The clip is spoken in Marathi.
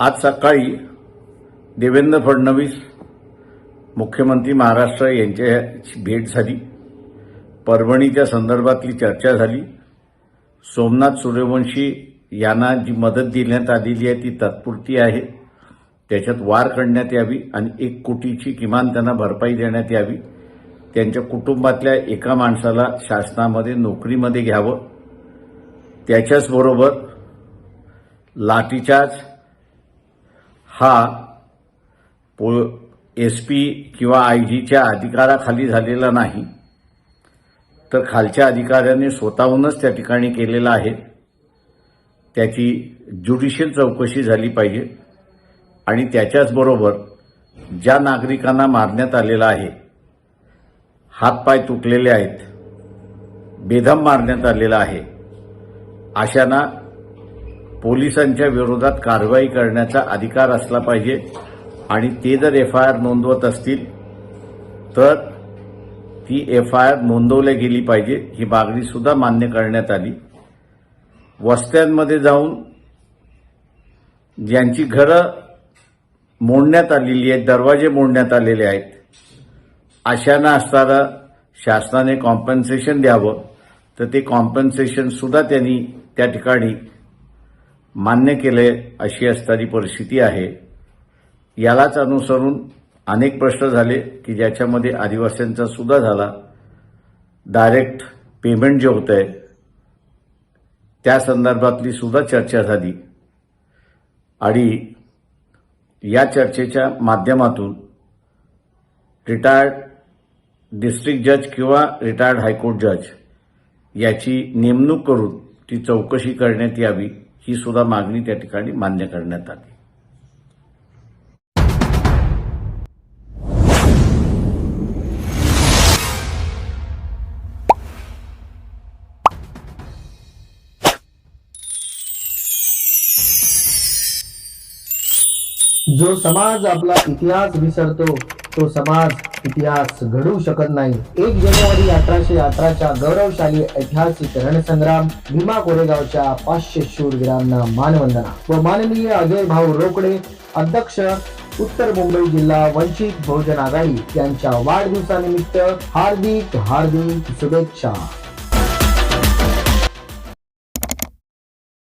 आज सकाळी देवेंद्र फडणवीस मुख्यमंत्री महाराष्ट्र यांच्याची भेट झाली. परभणीच्या संदर्भातली चर्चा झाली. सोमनाथ सूर्यवंशी यांना जी मदत देण्यात आलेली आहे ती तात्पुरती आहे. त्याच्यात वार करण्यात यावी आणि एक कोटीची किमान त्यांना भरपाई देण्यात यावी. त्यांच्या कुटुंबातल्या एका माणसाला शासनामध्ये नोकरीमध्ये घ्यावं. त्याच्याचबरोबर लाठीचार्ज हा पो एस पी किंवा आय जीच्या अधिकाराखाली झालेला नाही तर खालच्या अधिकाऱ्यांनी स्वतःहूनच त्या ठिकाणी केलेला आहे. त्याची ज्युडिशियल चौकशी झाली पाहिजे आणि त्याच्याचबरोबर ज्या नागरिकांना मारण्यात आलेला आहे हातपाय तुटलेले आहेत बेदम मारण्यात आलेला आहे अशांना पोलिसांच्या विरोधात कारवाई करण्याचा अधिकार असला पाहिजे आणि ते जर एफ आय आर नोंदवत असतील तर ती एफ आय आर नोंदवल्या गेली पाहिजे ही मागणी सुद्धा मान्य करण्यात आली. वस्त्यांमध्ये जाऊन ज्यांची घरं मोडण्यात आलेली आहेत दरवाजे मोडण्यात आलेले आहेत अशांना असताना शासनाने कॉम्पन्सेशन द्यावं तर ते कॉम्पन्सेशन सुद्धा त्यांनी त्या ठिकाणी मान्य केले अशी असणारी परिस्थिती आहे. यालाच अनुसरून अनेक प्रश्न झाले की ज्याच्यामध्ये आदिवासींचा सुद्धा झाला. डायरेक्ट पेमेंट जे होतं आहे त्या संदर्भातली सुद्धा चर्चा झाली. आणि या चर्चेच्या माध्यमातून रिटायर्ड डिस्ट्रिक्ट जज किंवा रिटायर्ड हायकोर्ट जज याची नेमणूक करून ती चौकशी करण्यात यावी. ही सुद्धा मागणी त्या ठिकाणी मान्य करण्यात आली. जो समाज आपला इतिहास विसरतो तो समाज इतिहास घडू शकत नाही. एक जानेवारी अठराशे अठराच्या गौरवशाली ऐतिहासिक रणसंग्राम भीमा कोरेगावच्या पाचशे शूरवीरांना मानवंदना व माननीय अजय भाऊ रोकडे अध्यक्ष उत्तर मुंबई जिल्हा वंचित बहुजन आघाडी यांच्या वाढदिवसानिमित्त हार्दिक हार्दिक शुभेच्छा.